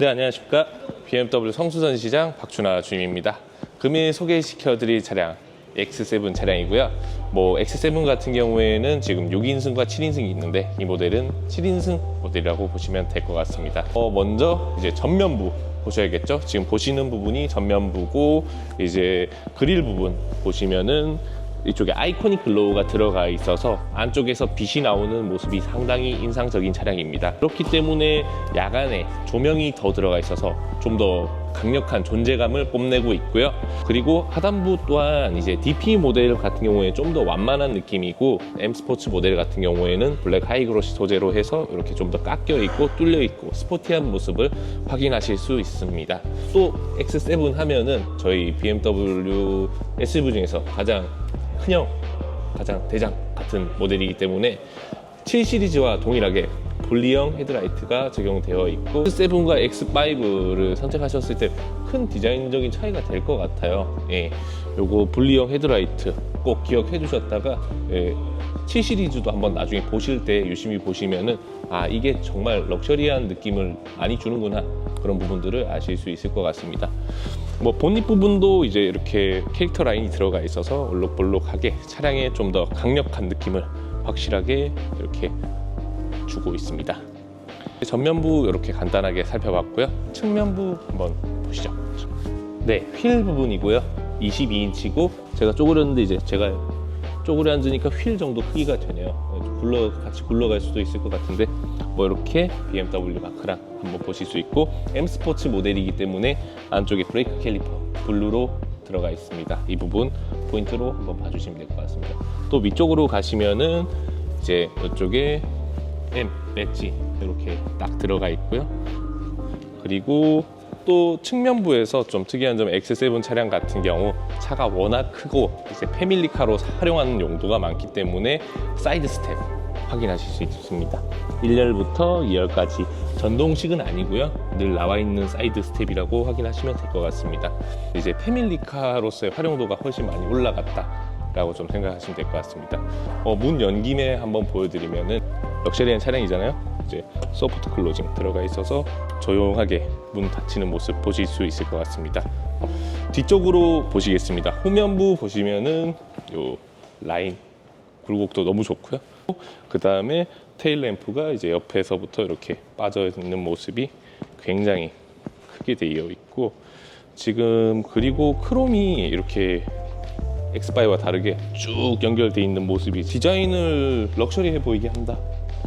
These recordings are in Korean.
네, 안녕하십니까. BMW 성수전 시장 박준하 주임입니다. 금일 소개시켜드릴 차량 X7 차량이고요. 뭐 X7 같은 경우에는 지금 6인승과 7인승이 있는데 이 모델은 7인승 모델이라고 보시면 될 것 같습니다. 어, 먼저 이제 전면부 보셔야겠죠. 지금 보시는 부분이 전면부고 이제 그릴 부분 보시면은 이쪽에 아이코닉 글로우가 들어가 있어서 안쪽에서 빛이 나오는 모습이 상당히 인상적인 차량입니다. 그렇기 때문에 야간에 조명이 더 들어가 있어서 좀 더 강력한 존재감을 뽐내고 있고요. 그리고 하단부 또한 이제 DP 모델 같은 경우에 좀 더 완만한 느낌이고 M 스포츠 모델 같은 경우에는 블랙 하이그로시 소재로 해서 이렇게 좀 더 깎여 있고 뚫려 있고 스포티한 모습을 확인하실 수 있습니다. 또 X7 하면은 저희 BMW SUV 중에서 가장 큰형 가장 대장 같은 모델이기 때문에 7 시리즈와 동일하게 분리형 헤드라이트가 적용되어 있고 X7과 X5를 선택하셨을 때 큰 디자인적인 차이가 될 것 같아요. 예, 요거 분리형 헤드라이트 꼭 기억해 주셨다가 예, 7 시리즈도 한번 나중에 보실 때 유심히 보시면은 아 이게 정말 럭셔리한 느낌을 많이 주는구나 그런 부분들을 아실 수 있을 것 같습니다. 뭐 본닛 부분도 이제 이렇게 캐릭터 라인이 들어가 있어서 올록볼록하게 차량에 좀 더 강력한 느낌을 확실하게 이렇게 주고 있습니다. 전면부 이렇게 간단하게 살펴봤고요. 측면부 한번 보시죠. 네, 휠 부분이고요. 22인치고 제가 쪼그렸는데 이제 제가 쪼그려 앉으니까 휠 정도 크기가 되네요. 굴러 같이 굴러갈 수도 있을 것 같은데 뭐 이렇게 BMW 마크랑 한번 보실 수 있고 M 스포츠 모델이기 때문에 안쪽에 브레이크 캘리퍼 블루로 들어가 있습니다. 이 부분 포인트로 한번 봐주시면 될 것 같습니다. 또 위쪽으로 가시면은 이제 이쪽에 M 배지 이렇게 딱 들어가 있고요. 그리고 또 측면부에서 좀 특이한 점 X7 차량 같은 경우 차가 워낙 크고 이제 패밀리카로 활용하는 용도가 많기 때문에 사이드 스텝 확인하실 수 있습니다. 1열부터 2열까지 전동식은 아니고요. 늘 나와 있는 사이드 스텝이라고 확인하시면 될 것 같습니다. 이제 패밀리카로서의 활용도가 훨씬 많이 올라갔다. 라고 좀 생각하시면 될 것 같습니다. 어, 문 연김에 한번 보여드리면은 럭셔리한 차량이잖아요. 이제 소프트 클로징 들어가 있어서 조용하게 문 닫히는 모습 보실 수 있을 것 같습니다. 뒤쪽으로 보시겠습니다. 후면부 보시면은 요 라인 굴곡도 너무 좋고요. 그 다음에 테일 램프가 이제 옆에서부터 이렇게 빠져 있는 모습이 굉장히 크게 되어 있고 지금 그리고 크롬이 이렇게 엑스파이와 다르게 쭉 연결돼 있는 모습이 디자인을 럭셔리해 보이게 한다.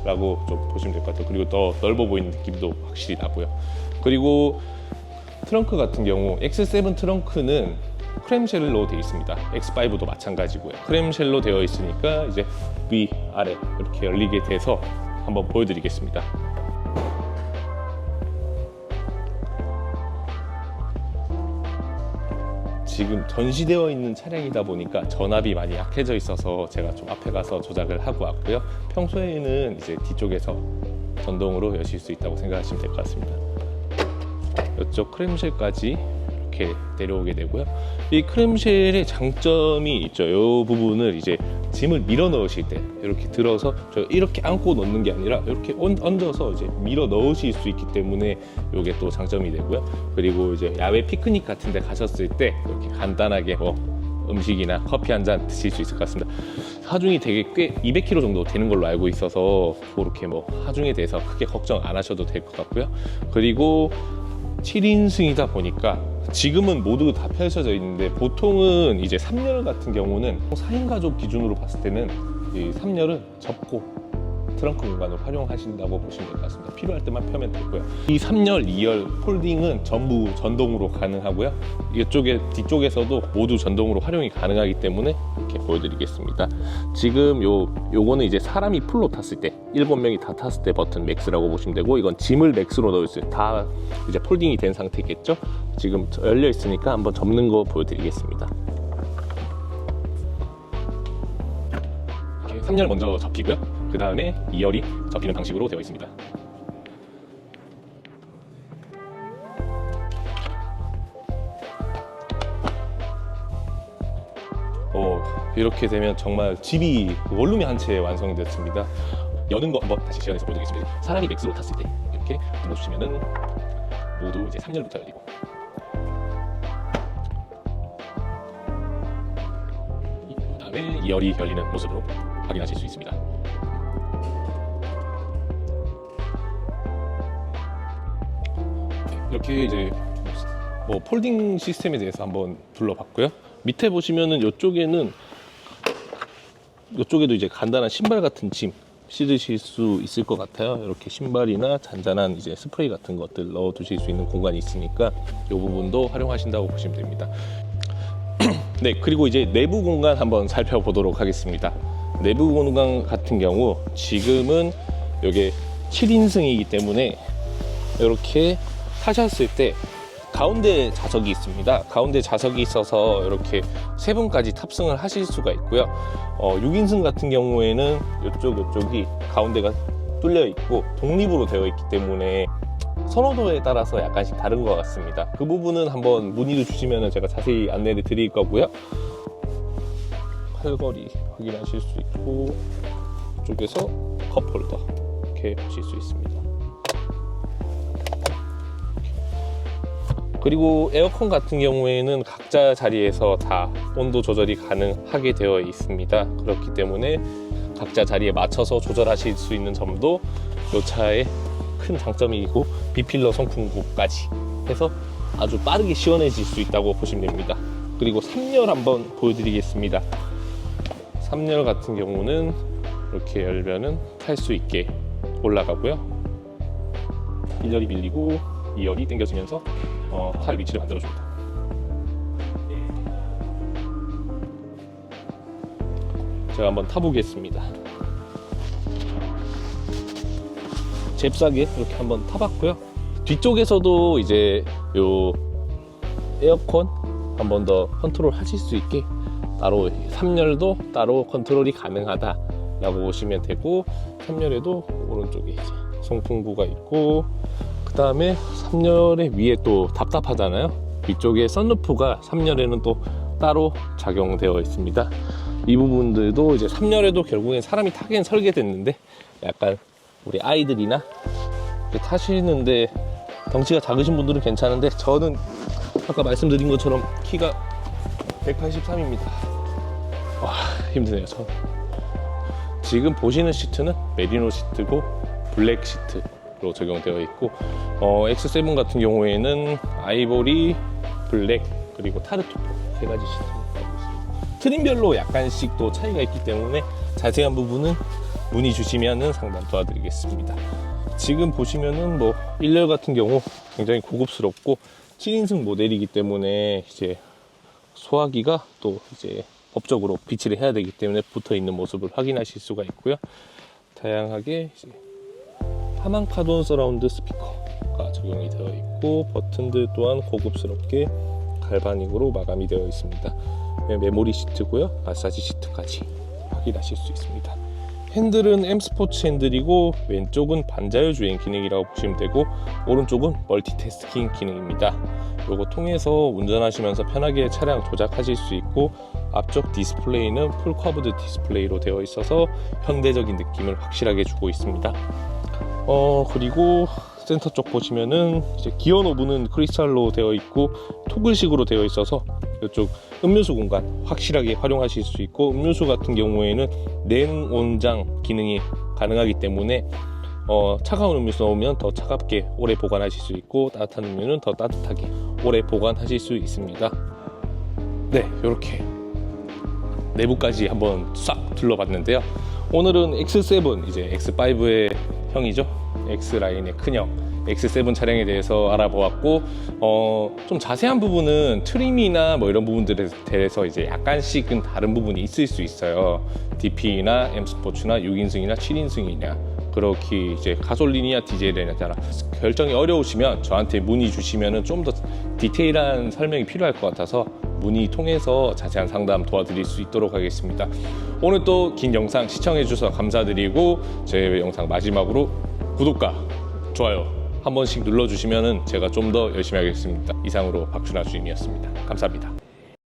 라고 좀 보시면 될 것 같아요. 그리고 더 넓어 보이는 느낌도 확실히 나고요. 그리고 트렁크 같은 경우 X7 트렁크는 크렘쉘로 되어 있습니다. X5도 마찬가지고요. 크렘쉘로 되어 있으니까 이제 위, 아래 이렇게 열리게 돼서 한번 보여드리겠습니다. 지금 전시되어 있는 차량이다 보니까 전압이 많이 약해져 있어서 제가 좀 앞에 가서 조작을 하고 왔고요. 평소에는 이제 뒤쪽에서 전동으로 여실 수 있다고 생각하시면 될 것 같습니다. 이쪽 크렘쉘까지 이렇게 내려오게 되고요. 이 크렘쉘의 장점이 있죠. 이 부분을 이제 짐을 밀어 넣으실 때 이렇게 들어서 저 이렇게 안고 넣는 게 아니라 이렇게 얹- 얹어서 이제 밀어 넣으실 수 있기 때문에 이게 또 장점이 되고요. 그리고 이제 야외 피크닉 같은 데 가셨을 때 이렇게 간단하게 뭐 음식이나 커피 한 잔 드실 수 있을 것 같습니다. 하중이 되게 꽤 200kg 정도 되는 걸로 알고 있어서 그렇게 뭐 하중에 대해서 크게 걱정 안 하셔도 될 것 같고요. 그리고 7인승이다 보니까 지금은 모두 다 펼쳐져 있는데 보통은 이제 3열 같은 경우는 4인 가족 기준으로 봤을 때는 이 3열은 접고 트렁크 공간을 활용하신다고 보시면 될 것 같습니다. 필요할 때만 펴면 되고요. 이 3열, 2열 폴딩은 전부 전동으로 가능하고요. 이쪽에 뒤쪽에서도 모두 전동으로 활용이 가능하기 때문에 이렇게 보여드리겠습니다. 지금 요 요거는 이제 사람이 풀로 탔을 때 일곱 명이 다 탔을 때 버튼 맥스라고 보시면 되고 이건 짐을 맥스로 수 있어요. 다 이제 폴딩이 된 상태겠죠. 지금 열려 있으니까 한번 접는 거 보여드리겠습니다. 이렇게 3열 먼저 접히고요. 그 다음에 2열이 접히는 방식으로 되어 있습니다. 어, 이렇게 되면 정말 집이 원룸이 한 채 완성이 됐습니다. 여는 거 한번 다시 시연해서 보여드리겠습니다. 사람이 맥스로 탔을 때 이렇게 눌러주시면은 모두 이제 3열부터 열리고 그다음에 2열이 열리는 모습으로 확인하실 수 있습니다. 이렇게 이제 뭐 폴딩 시스템에 대해서 한번 둘러봤고요. 밑에 보시면은 이쪽에는 이쪽에도 이제 간단한 신발 같은 짐 씻으실 수 있을 것 같아요. 이렇게 신발이나 잔잔한 이제 스프레이 같은 것들 넣어 두실 수 있는 공간이 있으니까 이 부분도 활용하신다고 보시면 됩니다. 네, 그리고 이제 내부 공간 한번 살펴보도록 하겠습니다. 내부 공간 같은 경우 지금은 여기 7인승이기 때문에 이렇게 타셨을 때 가운데 좌석이 있습니다. 가운데 좌석이 있어서 이렇게 세 분까지 탑승을 하실 수가 있고요. 어, 6인승 같은 경우에는 이쪽 이쪽이 가운데가 뚫려 있고 독립으로 되어 있기 때문에 선호도에 따라서 약간씩 다른 것 같습니다. 그 부분은 한번 문의를 주시면 제가 자세히 안내를 드릴 거고요. 팔걸이 확인하실 수 있고 이쪽에서 컵홀더 이렇게 보실 수 있습니다. 그리고 에어컨 같은 경우에는 각자 자리에서 다 온도 조절이 가능하게 되어 있습니다. 그렇기 때문에 각자 자리에 맞춰서 조절하실 수 있는 점도 이 차의 큰 장점이고 비필러 송풍구까지 해서 아주 빠르게 시원해질 수 있다고 보시면 됩니다. 그리고 3열 한번 보여드리겠습니다. 3열 같은 경우는 이렇게 열면은 탈 수 있게 올라가고요. 1열이 밀리고 2열이 당겨지면서 어, 탈 위치를 만들어줍니다. 제가 한번 타보겠습니다. 잽싸게 이렇게 한번 타봤고요. 뒤쪽에서도 이제 요 에어컨 한 번 더 컨트롤 하실 수 있게 따로 3열도 따로 컨트롤이 가능하다 라고 보시면 되고 3열에도 오른쪽에 이제 송풍구가 있고 그 다음에 3열의 위에 또 답답하잖아요. 위쪽에 썬루프가 3열에는 또 따로 작용되어 있습니다. 이 부분들도 이제 3열에도 결국엔 사람이 타기엔 설계됐는데 약간 우리 아이들이나 타시는데 덩치가 작으신 분들은 괜찮은데 저는 아까 말씀드린 것처럼 키가 183입니다. 와 힘드네요. 저 지금 보시는 시트는 메리노 시트고 블랙 시트 로 적용되어 있고 어, X7 같은 경우에는 아이보리, 블랙 그리고 타르투프 세 가지 시트를 가지고 있습니다. 트림별로 약간씩 또 차이가 있기 때문에 자세한 부분은 문의 주시면은 상담 도와드리겠습니다. 지금 보시면은 뭐 1열 같은 경우 굉장히 고급스럽고 7인승 모델이기 때문에 이제 소화기가 또 이제 법적으로 비치를 해야 되기 때문에 붙어 있는 모습을 확인하실 수가 있고요. 다양하게 이제 파만 카돈 서라운드 스피커가 적용이 되어 있고 버튼들 또한 고급스럽게 갈바닉으로 마감이 되어 있습니다. 네, 메모리 시트고요. 마사지 시트까지 확인하실 수 있습니다. 핸들은 M 스포츠 핸들이고 왼쪽은 반자율 주행 기능이라고 보시면 되고 오른쪽은 멀티태스킹 기능입니다. 요거 통해서 운전하시면서 편하게 차량 조작하실 수 있고 앞쪽 디스플레이는 풀 커브드 디스플레이로 되어 있어서 현대적인 느낌을 확실하게 주고 있습니다. 어 그리고 센터 쪽 보시면은 이제 기어 노브는 크리스탈로 되어 있고 토글식으로 되어 있어서 이쪽 음료수 공간 확실하게 활용하실 수 있고 음료수 같은 경우에는 냉온장 기능이 가능하기 때문에 어, 차가운 음료수 넣으면 더 차갑게 오래 보관하실 수 있고 따뜻한 음료는 더 따뜻하게 오래 보관하실 수 있습니다. 네, 이렇게 내부까지 한번 싹 둘러봤는데요. 오늘은 X7 이제 X5의 형이죠. X 라인의 큰형 X7 차량에 대해서 알아보았고 어, 좀 자세한 부분은 트림이나 뭐 이런 부분들에 대해서 이제 약간씩은 다른 부분이 있을 수 있어요. DP나 M 스포츠나 6인승이나 7인승이냐 그렇게 이제 가솔린이냐 디젤이냐 따라 결정이 어려우시면 저한테 문의 주시면은 좀 더 디테일한 설명이 필요할 것 같아서 문의 통해서 자세한 상담 도와드릴 수 있도록 하겠습니다. 오늘 또 긴 영상 시청해 주셔서 감사드리고 제 영상 마지막으로 구독과 좋아요 한 번씩 눌러주시면 제가 좀 더 열심히 하겠습니다. 이상으로 박준하 주임이었습니다. 감사합니다.